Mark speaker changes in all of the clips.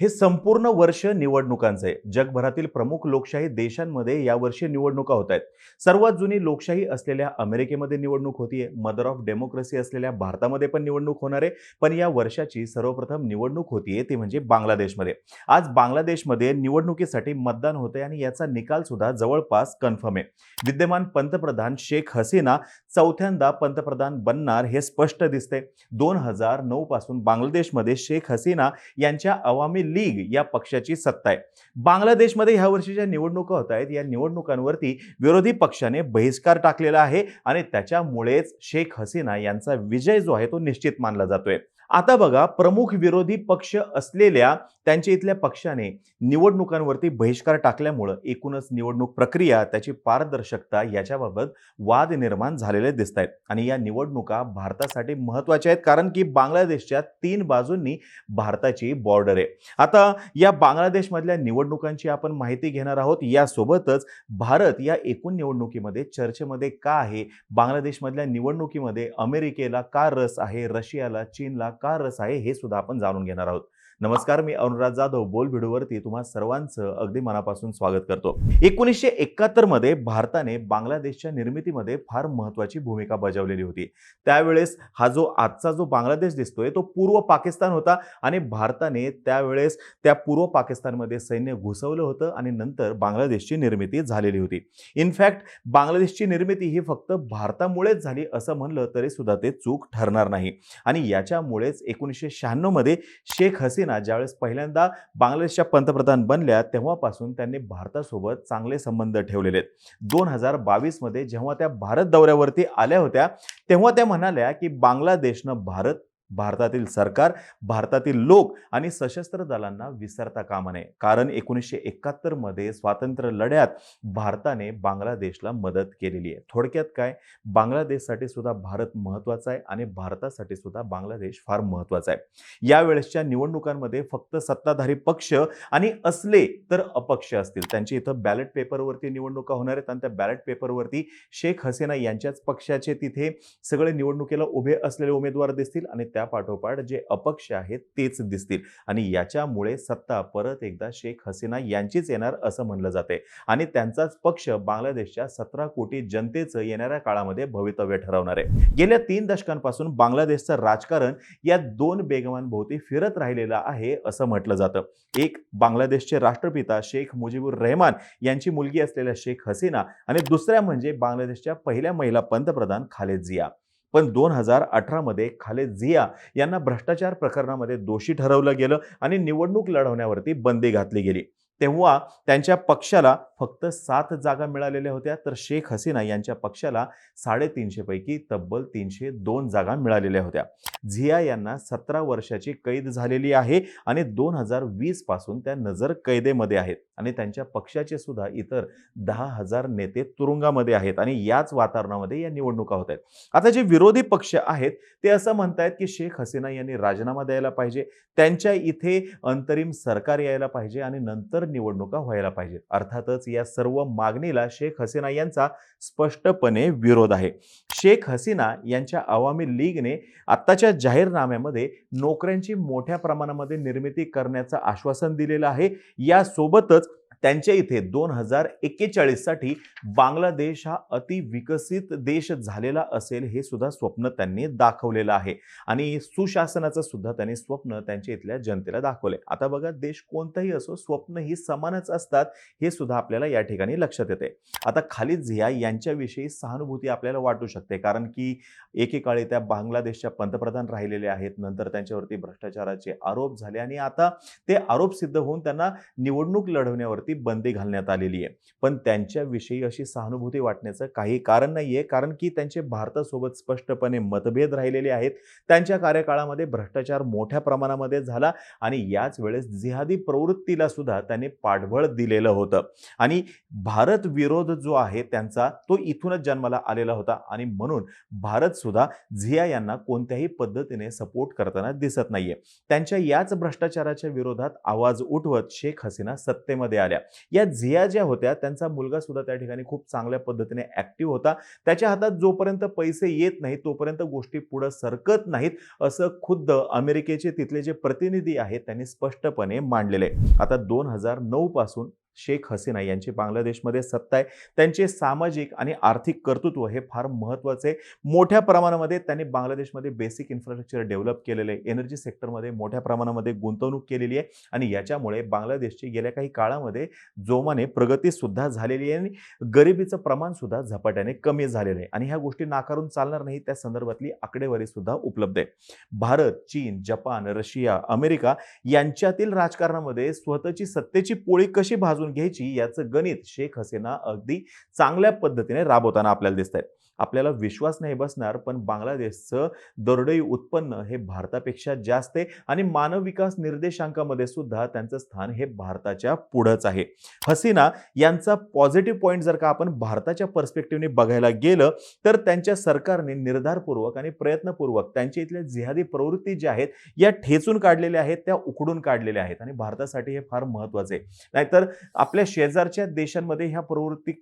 Speaker 1: हे संपूर्ण वर्ष निवडणुकांचं आहे. जगभरातील प्रमुख लोकशाही देशांमध्ये यावर्षी निवडणुका होत आहेत. सर्वात जुनी लोकशाही असलेल्या अमेरिकेमध्ये निवडणूक होतीये. मदर ऑफ डेमोक्रेसी असलेल्या भारतामध्ये पण निवडणूक होणार आहे. पण या वर्षाची सर्वप्रथम निवडणूक होतीये ती म्हणजे बांगलादेशमध्ये. आज बांगलादेशमध्ये निवडणुकीसाठी मतदान होतंय आणि याचा निकाल सुद्धा जवळपास कन्फर्म आहे. विद्यमान पंतप्रधान शेख हसीना चौथ्यांदा पंतप्रधान बनणार हे स्पष्ट दिसते दोन हजार नऊ पासून बांगलादेशमध्ये शेख हसीना यांच्या अवामी लीग या पक्षाची सत्ता आहे. बांगलादेशमध्ये ह्या वर्षीच्या निवडणुका होत आहेत या निवडणुकांवरती विरोधी पक्षाने बहिष्कार टाकलेला आहे आणि त्याच्यामुळेच शेख हसीना यांचा विजय जो आहे तो निश्चित मानला जातोय. आता बघा प्रमुख विरोधी पक्ष असलेल्या त्यांच्या इथल्या पक्षाने निवडणुकांवरती बहिष्कार टाकल्यामुळं एकूणच निवडणूक प्रक्रिया त्याची पारदर्शकता याच्याबाबत वाद निर्माण झालेले दिसत आहेत आणि या निवडणुका भारतासाठी महत्त्वाच्या आहेत कारण की बांगलादेशच्या तीन बाजूंनी भारताची बॉर्डर आहे. आता या बांगलादेशमधल्या निवडणुकांची आपण माहिती घेणार आहोत. यासोबतच भारत या एकूण निवडणुकीमध्ये चर्चेमध्ये का आहे? बांगलादेशमधल्या निवडणुकीमध्ये अमेरिकेला का रस आहे? रशियाला चीनला का रस आहे हे सुद्धा आपण जाणून घेणार आहोत. नमस्कार मी अनुराग जाधव. बोल व्हिडिओवरती तुम्हा सर्वांचं अगदी मनापासून स्वागत करतो. एकोणीसशे एकाहत्तरमध्ये भारताने बांगलादेशच्या निर्मितीमध्ये फार महत्वाची भूमिका बजावलेली होती. त्यावेळेस हा जो आजचा जो बांगलादेश दिसतोय तो पूर्व पाकिस्तान होता आणि भारताने त्यावेळेस त्या पूर्व पाकिस्तानमध्ये सैन्य घुसवलं होतं आणि नंतर बांगलादेशची निर्मिती झालेली होती. इनफॅक्ट बांगलादेशची निर्मिती ही फक्त भारतामुळेच झाली असं म्हणलं तरी सुद्धा ते चूक ठरणार नाही. आणि याच्यामुळेच एकोणीसशे शहाण्णवमध्ये शेख हसीना ज्यावेळेस पहिल्यांदा बांगलादेशच्या पंतप्रधान बनल्या तेव्हापासून त्यांनी भारतासोबत चांगले संबंध ठेवलेले आहेत. दोन हजार बावीसमध्ये जेव्हा त्या भारत दौऱ्यावरती आल्या होत्या तेव्हा त्या म्हणाल्या की बांगलादेशनं भारत भारतातील सरकार भारतातील लोक आणि सशस्त्र दलांना विसरता कामा नये कारण एकोणीसशे एकाहत्तरमध्ये स्वातंत्र्य लढ्यात भारताने बांगलादेशला मदत केलेली आहे. थोडक्यात काय? बांगलादेशसाठी सुद्धा भारत महत्त्वाचा आहे आणि भारतासाठी सुद्धा बांगलादेश फार महत्त्वाचा आहे. यावेळेसच्या निवडणुकांमध्ये फक्त सत्ताधारी पक्ष आणि असले तर अपक्ष असतील. त्यांच्या इथं बॅलेट पेपरवरती निवडणुका होणार आहेत आणि त्या बॅलेट पेपरवरती शेख हसीना यांच्याच पक्षाचे तिथे सगळे निवडणुकीला उभे असलेले उमेदवार दिसतील आणि त्या पाठोपाठ जे अपक्ष आहेत तेच दिसतील. आणि याच्यामुळे सत्ता परत एकदा शेख हसीना यांचीच येणार असं म्हणलं जाते आणि त्यांचाच पक्ष बांगलादेशच्या सतरा कोटी जनतेचं येणाऱ्या काळामध्ये भवितव्य ठरवणार आहे. गेल्या तीन दशकांपासून बांगलादेशचं राजकारण या दोन बेगमांभोवती फिरत राहिलेलं आहे असं म्हटलं जातं. एक बांगलादेशचे राष्ट्रपिता शेख मुजीबुर रहमान यांची मुलगी असलेल्या शेख हसीना आणि दुसऱ्या म्हणजे बांगलादेशच्या पहिल्या महिला पंतप्रधान खालेद जिया. पण दोन हजार अठरामध्ये खालेद झिया यांना भ्रष्टाचार प्रकरणामध्ये दोषी ठरवलं गेलं आणि निवडणूक लढवण्यावरती बंदी घातली गेली. तेव्हा त्यांच्या पक्षाला फक्त सात जागा मिळालेल्या होत्या. तर शेख हसीना यांच्या पक्षाला साडेतीनशेपैकी तब्बल तीनशे दोन जागा मिळालेल्या होत्या. झिया यांना सतरा वर्षाची कैद झालेली आहे आणि दोन हजार वीसपासून त्या नजर कैदेमध्ये आहेत आणि त्यांच्या पक्षाचे सुद्धा इतर दहा हजार नेते तुरुंगामध्ये आहेत आणि याच वातावरणामध्ये या निवडणुका होत आहेत. आता जे विरोधी पक्ष आहेत ते असं म्हणतायत की शेख हसीना यांनी राजीनामा द्यायला पाहिजे त्यांच्या इथे अंतरिम सरकार यायला पाहिजे आणि नंतर निवडणुका व्हायला पाहिजेत. अर्थातच या सर्व मागणीला शेख हसीना यांचा स्पष्टपणे विरोध आहे. शेख हसीना यांच्या अवामी लीगने आत्ताच्या जाहीरनाम्यामध्ये नोकऱ्यांची मोठ्या प्रमाणामध्ये निर्मिती करण्याचं आश्वासन दिलेलं आहे. यासोबतच त्यांच्या इथे दोन हजार एक्केचाळीससाठी बांगलादेश हा अतिविकसित देश झालेला असेल हे सुद्धा स्वप्न त्यांनी दाखवलेलं आहे. आणि सुशासनाचं सुद्धा त्यांनी स्वप्न त्यांच्या इथल्या जनतेला दाखवले आता बघा देश कोणताही असो स्वप्न ही समानच असतात हे सुद्धा आपल्याला या ठिकाणी लक्षात येते आता खालिद झिया यांच्याविषयी सहानुभूती आपल्याला वाटू शकते कारण की एकेकाळी त्या बांगलादेशच्या पंतप्रधान राहिलेले आहेत नंतर त्यांच्यावरती भ्रष्टाचाराचे आरोप झाले आणि आता ते आरोप सिद्ध होऊन त्यांना निवडणूक लढवण्यावरती बंदी घालण्यात आलेली आहे. पण त्यांच्याविषयी अशी सहानुभूती वाटण्याचं काही कारण नाहीये कारण की त्यांचे भारतासोबत स्पष्टपणे मतभेद राहिलेले आहेत. त्यांच्या कार्यकाळामध्ये भ्रष्टाचार मोठ्या प्रमाणामध्ये झाला आणि याच वेळेस जिहादी प्रवृत्तीला सुद्धा त्यांनी पाठबळ दिलेलं होतं. आणि भारत विरोध जो आहे त्यांचा तो इथूनच जन्माला आलेला होता आणि म्हणून भारत सुद्धा झिया यांना कोणत्याही पद्धतीने सपोर्ट करताना दिसत नाहीये. त्यांच्या याच भ्रष्टाचाराच्या विरोधात आवाज उठवत शेख हसीना सत्तेमध्ये आल्या. झाल्या या झिया ज्या होत्या त्यांचा मुलगा सुद्धा त्या ठिकाणी खूप चांगल्या पद्धतीने ऍक्टिव्ह होता. त्याच्या हातात जोपर्यंत पैसे येत नाहीत तोपर्यंत गोष्टी पुढे सरकत नाहीत असं खुद्द अमेरिकेचे तिथले जे प्रतिनिधी आहेत त्यांनी स्पष्टपणे मांडलेले. आता दोन हजार नऊ पासून शेख हसीना यांची बांगलादेशमध्ये सत्ता आहे. त्यांचे सामाजिक आणि आर्थिक कर्तृत्व हे फार महत्त्वाचे आहे. मोठ्या प्रमाणामध्ये त्यांनी बांगलादेशमध्ये बेसिक इन्फ्रास्ट्रक्चर डेव्हलप केलेलं आहे. एनर्जी सेक्टरमध्ये मोठ्या प्रमाणामध्ये गुंतवणूक केलेली आहे. आणि याच्यामुळे बांगलादेशची गेल्या काही काळामध्ये जोमाने प्रगतीसुद्धा झालेली आहे आणि गरिबीचं प्रमाणसुद्धा झपाट्याने कमी झालेलं आहे. आणि ह्या गोष्टी नाकारून चालणार नाही त्या संदर्भातली आकडेवारीसुद्धा उपलब्ध आहे. भारत चीन जपान रशिया अमेरिका यांच्यातील राजकारणामध्ये स्वतःची सत्तेची पोळी कशी भाजून घ्यायची याचं गणित शेख हसीना अगदी चांगल्या पद्धतीने राबवताना आपल्याला दिसत आहेत आपल्याला विश्वास नाही बसणार पण बांगलादेशचं दरडोई उत्पन्न हे भारतापेक्षा जास्त आहे आणि मानव विकास निर्देशांकामध्ये सुद्धा त्यांचं स्थान हे भारताच्या पुढंच आहे. हसीना यांचा पॉझिटिव्ह पॉईंट जर का आपण भारताच्या पर्स्पेक्टिव्हने बघायला गेलं तर त्यांच्या सरकारने निर्धारपूर्वक आणि प्रयत्नपूर्वक त्यांच्या इथल्या जिहादी प्रवृत्ती ज्या आहेत या ठेचून काढलेल्या आहेत त्या उकडून काढलेल्या आहेत आणि भारतासाठी हे फार महत्त्वाचं आहे. नाहीतर आपल्या शेजारच्या देशांमध्ये ह्या प्रवृत्ती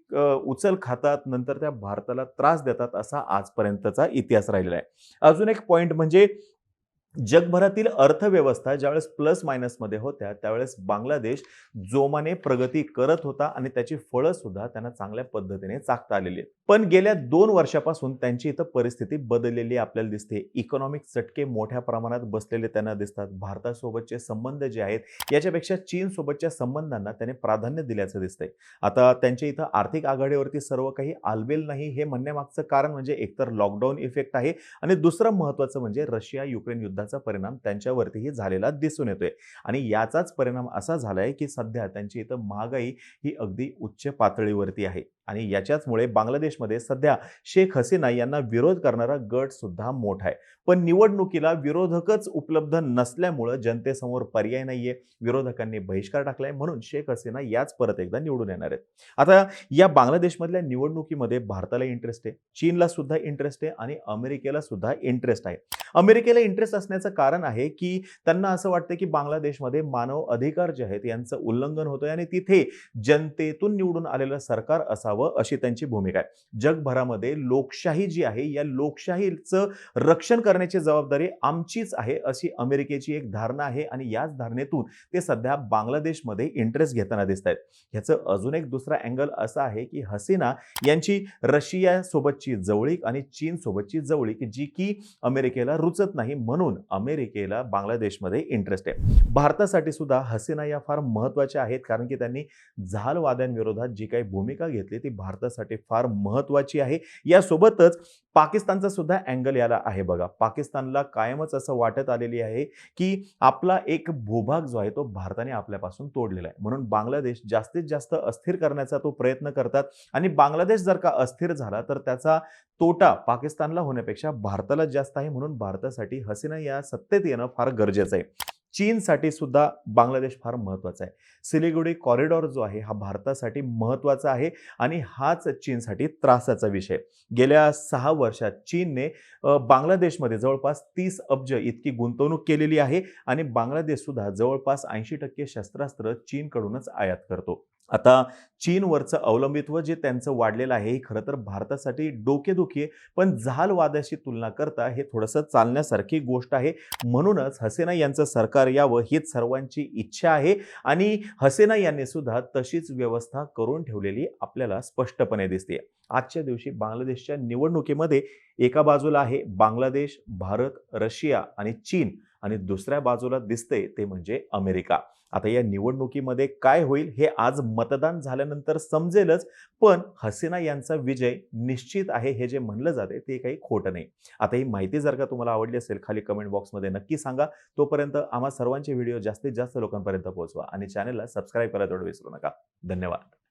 Speaker 1: उचल खातात नंतर त्या भारताला त्रास देतात असा आजपर्यंतचा इतिहास राहिलेला आहे. अजून एक पॉईंट म्हणजे जगभरातील अर्थव्यवस्था ज्यावेळेस प्लस मायनसमध्ये होत्या त्यावेळेस बांगलादेश जोमाने प्रगती करत होता आणि त्याची फळं सुद्धा त्यांना चांगल्या पद्धतीने चाकता आलेली आहेत. पण गेल्या दोन वर्षापासून त्यांची इथं परिस्थिती बदललेली आपल्याला दिसते. इकॉनॉमिक चटके मोठ्या प्रमाणात बसलेले त्यांना दिसतात. भारतासोबतचे संबंध जे आहेत याच्यापेक्षा चीनसोबतच्या संबंधांना त्याने प्राधान्य दिल्याचं दिसतंय. आता त्यांच्या इथं आर्थिक आघाडीवरती सर्व काही आलबेल नाही हे म्हणण्यामागचं कारण म्हणजे एकतर लॉकडाऊन इफेक्ट आहे आणि दुसरं महत्त्वाचं म्हणजे रशिया युक्रेन युद्धाचा परिणाम त्यांच्यावरतीही झालेला दिसून येतोय. आणि याचाच परिणाम असा झालाय की सध्या त्यांची इथं महागाई ही अगदी उच्च पातळीवरती आहे. आणि याच्याचमुळे बांगलादेशमध्ये सध्या शेख हसीना यांना विरोध करणारा गट सुद्धा मोठा आहे. पण निवडणुकीला विरोधकच उपलब्ध नसल्यामुळं जनतेसमोर पर्याय नाहीये. विरोधकांनी बहिष्कार टाकलाय म्हणून शेख हसीना याच परत एकदा निवडून येणार आहेत. आता या बांगलादेशमधल्या निवडणुकीमध्ये भारताला इंटरेस्ट आहे चीनला सुद्धा इंटरेस्ट आहे आणि अमेरिकेला सुद्धा इंटरेस्ट आहे. अमेरिकेला इंटरेस्ट असण्याचं कारण आहे की त्यांना असं वाटतं की बांगलादेशमध्ये मानव अधिकार जे आहेत यांचं उल्लंघन होतंय आणि तिथे जनतेतून निवडून आलेलं सरकार असावं अशी त्यांची भूमिका आहे. जगभरामध्ये लोकशाही जी आहे या लोकशाहीचं रक्षण करण्याची जबाबदारी आमचीच आहे अशी अमेरिकेची एक धारणा आहे आणि याच धारणेतून ते सध्या बांगलादेशमध्ये इंटरेस्ट घेताना दिसत आहेत. ह्याचं अजून एक दुसरा अँगल असा आहे की हसीना यांची रशियासोबतची जवळीक आणि चीन सोबतची जवळीक जी की अमेरिकेला रुचत नाही म्हणून अमेरिकेला बांगलादेशमध्ये इंटरेस्ट आहे. भारतासाठी सुद्धा हसीना या फार महत्त्वाच्या आहेत कारण की त्यांनी झालवाद्यांविरोधात जी काही भूमिका घेतली ती भारतासाठी फार महत्त्वाची आहे. यासोबतच पाकिस्तानचा सुद्धा अँगल याला आहे बघा. पाकिस्तानला कायमच असं वाटत आलेली आहे की आपला एक भूभाग जो आहे तो भारताने आपल्यापासून तोडलेला आहे. म्हणून बांगलादेश जास्तीत जास्त अस्थिर करण्याचा तो प्रयत्न करतात आणि बांगलादेश जर का अस्थिर झाला तर त्याचा तोटा पाकिस्तानला होण्यापेक्षा भारताला जास्त आहे म्हणून भारतासाठी हसीना या सत्तेत येणं फार गरजेचं आहे. चीनसाठी सुद्धा बांगलादेश फार महत्त्वाचा आहे. सिलिगुडी कॉरिडॉर जो आहे हा भारतासाठी महत्त्वाचा आहे आणि हाच चीनसाठी त्रासाचा विषय. गेल्या सहा वर्षात चीनने बांगलादेशमध्ये जवळपास तीस अब्ज इतकी गुंतवणूक केलेली आहे आणि बांगलादेशसुद्धा जवळपास ऐंशी टक्के शस्त्रास्त्र चीनकडूनच आयात करतो. आता चीनवरचं अवलंबित्व जे त्यांचं वाढलेलं आहे हे खरं तर भारतासाठी डोकेदुखी आहे. पण जहालवादाशी तुलना करता हे थोडंसं चालण्यासारखी गोष्ट आहे. म्हणूनच हसेना यांचं सरकार यावं हीच सर्वांची इच्छा आहे. आणि हसेना यांनी सुद्धा तशीच व्यवस्था करून ठेवलेली आपल्याला स्पष्टपणे दिसते. आजच्या दिवशी बांगलादेशच्या निवडणुकीमध्ये एका बाजूला आहे बांगलादेश भारत रशिया आणि चीन आणि दुसऱ्या बाजूला दिसते ते म्हणजे अमेरिका. आता या निवडणुकीमध्ये काय होईल हे आज मतदान झाल्यानंतर समजेलच पण हसीना यांचा विजय निश्चित आहे हे जे म्हणलं जाते ते काही खोटं नाही. आता ही माहिती जर का तुम्हाला आवडली असेल खाली कमेंट बॉक्समध्ये नक्की सांगा. तोपर्यंत आम्हा सर्वांचे व्हिडिओ जास्तीत जास्त लोकांपर्यंत पोहोचवा आणि चॅनलला सबस्क्राईब करायला तेवढं विसरू नका. धन्यवाद.